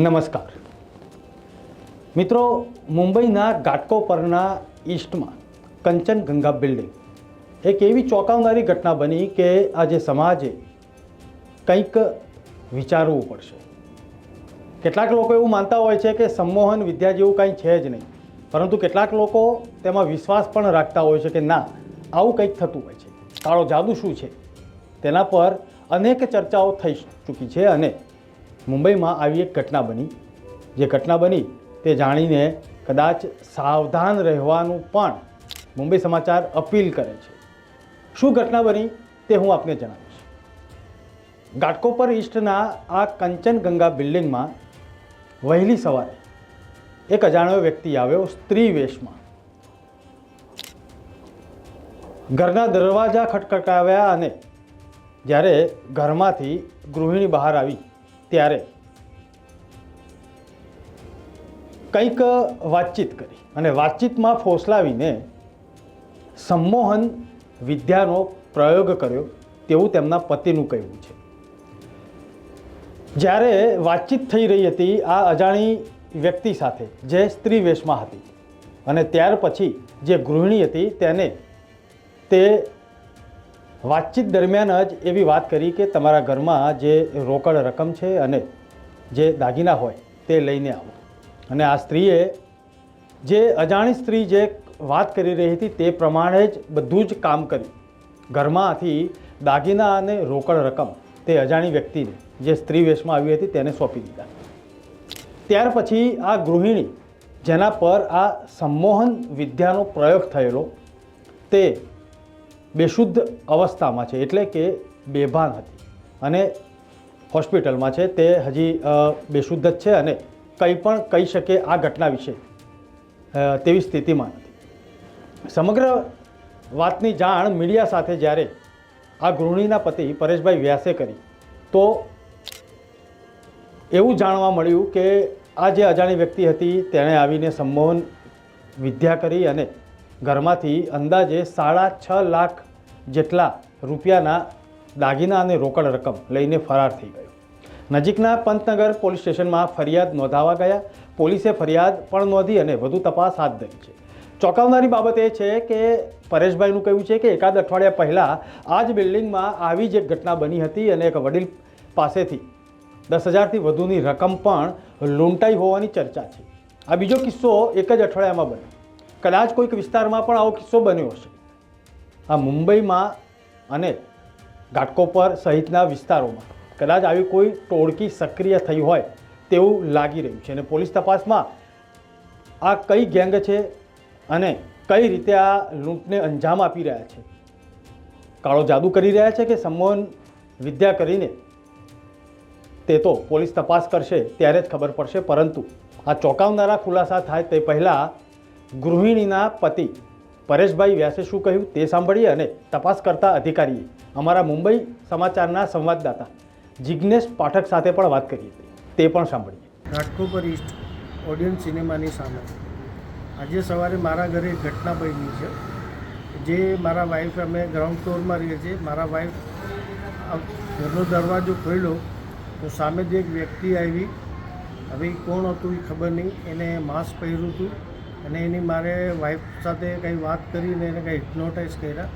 નમસ્કાર. મિત્રો, મુંબઈના ઘાટકો પરના ઈસ્ટમાં કંચનગંગા બિલ્ડિંગ એક એવી ચોંકાવનારી ઘટના બની કે આજે સમાજે કંઈક વિચારવું પડશે. કેટલાક લોકો એવું માનતા હોય છે કે સંમોહન વિદ્યા જેવું કંઈ છે જ નહીં, પરંતુ કેટલાક લોકો તેમાં વિશ્વાસ પણ રાખતા હોય છે કે ના, આવું કંઈક થતું હોય છે. કાળો જાદુ શું છે? તેના પર અનેક ચર્ચાઓ થઈ ચૂકી છે અને મુંબઈમાં આવી એક ઘટના બની. જે ઘટના બની તે જાણીને કદાચ સાવધાન રહેવાનું પણ મુંબઈ સમાચાર અપીલ કરે છે. શું ઘટના બની તે હું આપને જણાવીશ. ઘાટકોપર ઈસ્ટના આ કંચનગંગા બિલ્ડિંગમાં વહેલી સવારે એક અજાણ્યો વ્યક્તિ આવ્યો સ્ત્રી વેશમાં. ઘરના દરવાજા ખટખટાવ્યા અને જ્યારે ઘરમાંથી ગૃહિણી બહાર આવી ત્યારે કંઈક વાતચીત કરી અને વાતચીતમાં ફોસલાવીને સંમોહન વિદ્યાનો પ્રયોગ કર્યો તેવું તેમના પતિનું કહેવું છે. જ્યારે વાતચીત થઈ રહી હતી આ અજાણી વ્યક્તિ સાથે, જે સ્ત્રી વેશમાં હતી અને ત્યાર પછી જે ગૃહિણી હતી, તેને તે વાતચીત દરમિયાન જ એવી વાત કરી કે તમારા ઘરમાં જે રોકડ રકમ છે અને જે દાગીના હોય તે લઈને આવો. અને આ સ્ત્રીએ જે અજાણી સ્ત્રી જે વાત કરી રહી હતી તે પ્રમાણે જ બધું જ કામ કર્યું. ઘરમાંથી દાગીના અને રોકડ રકમ તે અજાણી વ્યક્તિને જે સ્ત્રી વેશમાં આવી હતી તેને સોંપી દીધા. ત્યાર પછી આ ગૃહિણી જેના પર આ સંમોહન વિદ્યાનો પ્રયોગ થયેલો તે બેશુદ્ધ અવસ્થામાં છે, એટલે કે બેભાન હતી. અને હોસ્પિટલમાં છે, તે હજી બેશુદ્ધ જ છે અને કંઈ પણ કહી શકે આ ઘટના વિશે તેવી સ્થિતિમાં નથી. સમગ્ર વાતની જાણ મીડિયા સાથે જ્યારે આ ગૃહિણીના પતિ પરેશભાઈ વ્યાસે કરી, તો એવું જાણવા મળ્યું કે આ જે અજાણી વ્યક્તિ હતી, તેણે આવીને સંમોહન વિદ્યા કરી અને ઘરમાંથી અંદાજે સાડા છ લાખ જેટલા રૂપિયાના દાગીના અને રોકડ રકમ લઈને ફરાર થઈ ગયો. નજીકના પંતનગર પોલીસ સ્ટેશનમાં ફરિયાદ નોંધાવા ગયા. પોલીસે ફરિયાદ પણ નોંધી અને વધુ તપાસ હાથ ધરી છે. ચોંકાવનારી બાબત એ છે કે પરેશભાઈનું કહેવું છે કે એકાદ અઠવાડિયા પહેલાં આ જ બિલ્ડિંગમાં આવી જ એક ઘટના બની હતી અને એક વડીલ પાસેથી દસ હજારથી વધુની રકમ પણ લૂંટાઈ હોવાની ચર્ચા છે. આ બીજો કિસ્સો એક જ અઠવાડિયામાં બન્યો. કદાચ કોઈક વિસ્તારમાં પણ આવો કિસ્સો બન્યો હશે. આ મુંબઈમાં અને ઘાટકોપર સહિતના વિસ્તારોમાં કદાચ આવી કોઈ ટોળકી સક્રિય થઈ હોય તેવું લાગી રહ્યું છે અને પોલીસ તપાસમાં આ કઈ ગેંગ છે અને કઈ રીતે આ લૂંટને અંજામ આપી રહ્યા છે? કાળો જાદુ કરી રહ્યા છે કે સંમોહન વિદ્યા કરીને? તે તો પોલીસ તપાસ કરશે ત્યારે જ ખબર પડશે, પરંતુ આ ચોંકાવનારા ખુલાસા થાય તે પહેલાં ગૃહિણીના પતિ પરેશભાઈ વ્યાસે શું કહ્યું તે સાંભળીએ અને તપાસ કરતા અધિકારીએ અમારા મુંબઈ સમાચારના સંવાદદાતા જિજ્ઞેશ પાઠક સાથે પણ વાત કરી હતી તે પણ સાંભળીએ. ઘાટકોપર ઈસ્ટ ઓડિયન્સ સિનેમાની સામે આજે સવારે મારા ઘરે એક ઘટના બની છે. જે મારા વાઈફ અમે ગ્રાઉન્ડ ફ્લોરમાં રહીએ છીએ. મારા વાઈફ ઘરનો દરવાજો ખોલ્યો તો જે એક વ્યક્તિ આવી. હવે કોણ હતું એ ખબર નહીં. એને માસ્ક પહેર્યું હતું. અને એની મારે વાઈફ સાથે કંઈ વાત કરીને એને કંઈ હિપ્નોટાઇઝ કર્યા.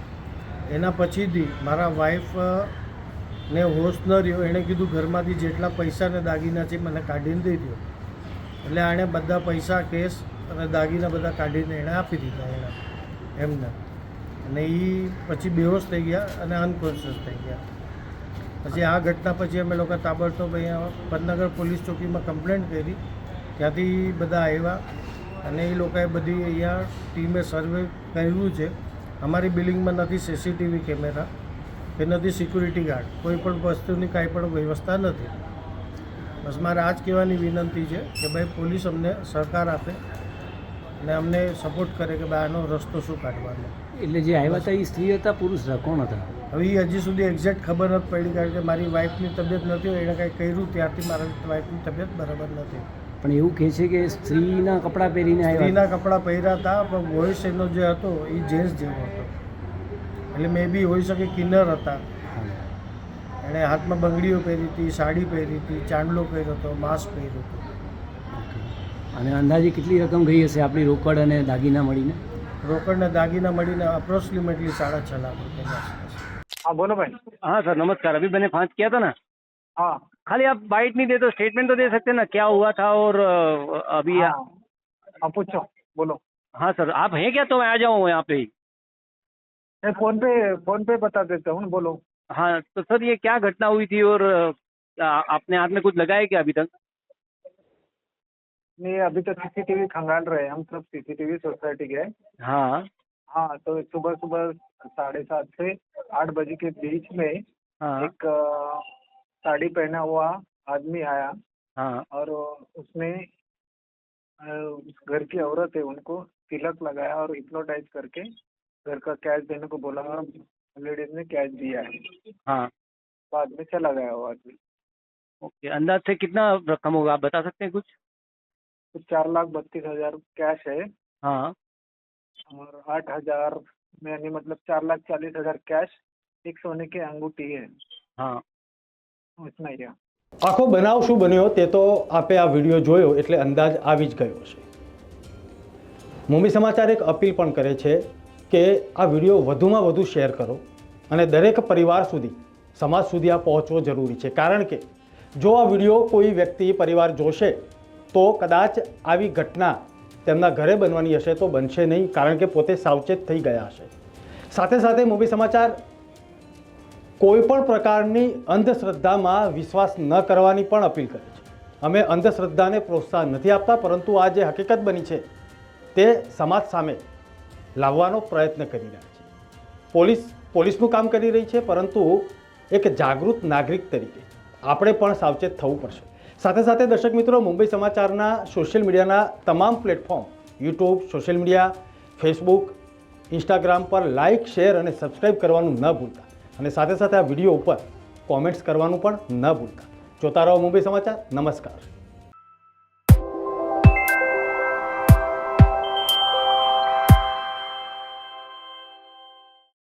એના પછીથી મારા વાઈફ ને હોશ ન રહ્યો. એણે કીધું, ઘરમાંથી જેટલા પૈસા ને દાગીના છે મને કાઢીને દઈ દો એટલે આણે બધા પૈસા કેસ અને દાગીના બધા કાઢીને એણે આપી દીધા એણે, એમને. અને એ પછી બેહોશ થઈ ગયા અને અનકોન્શિયસ થઈ ગયા. પછી આ ઘટના પછી અમે લોકો તાબડતોબ અહીંયા પદનગર પોલીસ ચોકીમાં કમ્પ્લેન્ટ કરી. ત્યાંથી બધા આવ્યા. અને એ લોકોએ બધી અહીંયા ટીમે સર્વે કર્યું છે. અમારી બિલ્ડિંગમાં નથી સીસીટીવી કેમેરા કે નથી સિક્યુરિટી ગાર્ડ. કોઈ પણ વસ્તુની કાંઈ પણ વ્યવસ્થા નથી. બસ મારે આ જ કહેવાની વિનંતી છે કે ભાઈ પોલીસ અમને સહકાર આપે અને અમને સપોર્ટ કરે કે ભાઈ આનો રસ્તો શું કાઢવાનો. એટલે જે આવ્યા હતા એ સ્ત્રી હતા પુરુષ હતા કોણ હતા? હવે એ હજી સુધી એક્ઝેક્ટ ખબર નથી પડી કારણ કે મારી વાઈફની તબિયત નથી હોય એણે કાંઈ કર્યું ત્યારથી મારા વાઈફની તબિયત બરાબર નથી. પણ એવું કહે છે કે સ્ત્રીના કપડાં પહેરીને સ્ત્રીના કપડાં પહેર્યા હતા પણ વોઇસ એનો જે હતો એ જેન્ટ્સ જેવો હતો. એટલે મે બી હોઈ શકે કિન્નર હતા. એણે હાથમાં બંગડીઓ પહેરી હતી સાડી પહેરી હતી ચાંદલો પહેર્યો હતો માસ્ક પહેર્યો હતો. અને અંદાજે કેટલી રકમ ગઈ હશે આપણી રોકડ અને દાગીના મળીને? રોકડને દાગીના મળીને અપ્રોક્સિમેટલી સાડા છ લાખ રૂપિયા. હા બોલો ભાઈ. હા સર નમસ્કાર. અભિભાઈને પાંચ કહેતા ને? હા. खाली आप बाइट नहीं दे तो स्टेटमेंट तो दे सकते ना क्या हुआ था और अभी हाँ हाँ पूछो बोलो। हाँ सर आप हैं क्या तो मैं आ जाऊँ यहाँ पे ही? फ़ोन पे फ़ोन पे बता देता हूँ बोलो। हाँ तो सर ये क्या घटना हुई थी और आ- आपने हाथ में कुछ लगाया क्या अभी तक? नहीं अभी तो सीसीटीवी खंगाल रहे हैं हम सब सीसीटीवी सोसाइटी के। हाँ। हाँ तो सुबह सुबह साढ़े सात से आठ बजे के बीच में हाँ। एक साड़ी पहना हुआ आदमी आया हाँ। और उसने उस घर की औरत है उनको तिलक लगाया और हिप्नोटाइज करके घर का कैश देने को बोला और लेडीज़ ने कैश दिया है। हाँ। बाद में चला गया वो आदमी। ओके अंदाज से कितना रकम होगा आप बता सकते हैं कुछ? तो चार लाख बत्तीस हज़ार कैश है। हाँ। और आठ हज़ार यानी मतलब चार लाख चालीस हज़ार कैश एक सोने की अंगूठी हाँ। है। આખો બનાવ શું બન્યો તે તો આપે આ વીડિયો જોયો એટલે અંદાજ આવી જ ગયો હશે. મુંબઈ સમાચાર એક અપીલ પણ કરે છે કે આ વીડિયો વધુમાં વધુ શેર કરો અને દરેક પરિવાર સુધી, સમાજ સુધી આ પહોંચવો જરૂરી છે. કારણ કે જો આ વીડિયો કોઈ વ્યક્તિ, પરિવાર જોશે તો કદાચ આવી ઘટના તેમના ઘરે બનવાની હશે તો બનશે નહીં. કારણ કે પોતે સાવચેત થઈ ગયા હશે. સાથે સાથે મુંબઈ સમાચાર કોઈ પણ પ્રકારની અંધશ્રદ્ધામાં વિશ્વાસ ન કરવાની પણ અપીલ કરે છે. અમે અંધશ્રદ્ધાને પ્રોત્સાહન નથી આપતા, પરંતુ આ જે હકીકત બની છે, તે સમાજ સામે લાવવાનો પ્રયત્ન કરી રહ્યા છે. પોલીસ, પોલીસનું કામ કરી રહી છે, પરંતુ એક જાગૃત નાગરિક તરીકે આપણે પણ સાવચેત થવું પડશે. સાથે સાથે દર્શક મિત્રો, મુંબઈ સમાચારના સોશિયલ મીડિયાના તમામ platform, YouTube, social media, Facebook, Instagram પર લાઇક શેર અને સબસ્ક્રાઇબ કરવાનું ન ભૂલતા. અને સાથે સાથે આ વીડિયો ઉપર કોમેન્ટ્સ કરવાનું પણ ન ભૂલતા. જોતા રહો મુંબઈ સમાચાર. નમસ્કાર.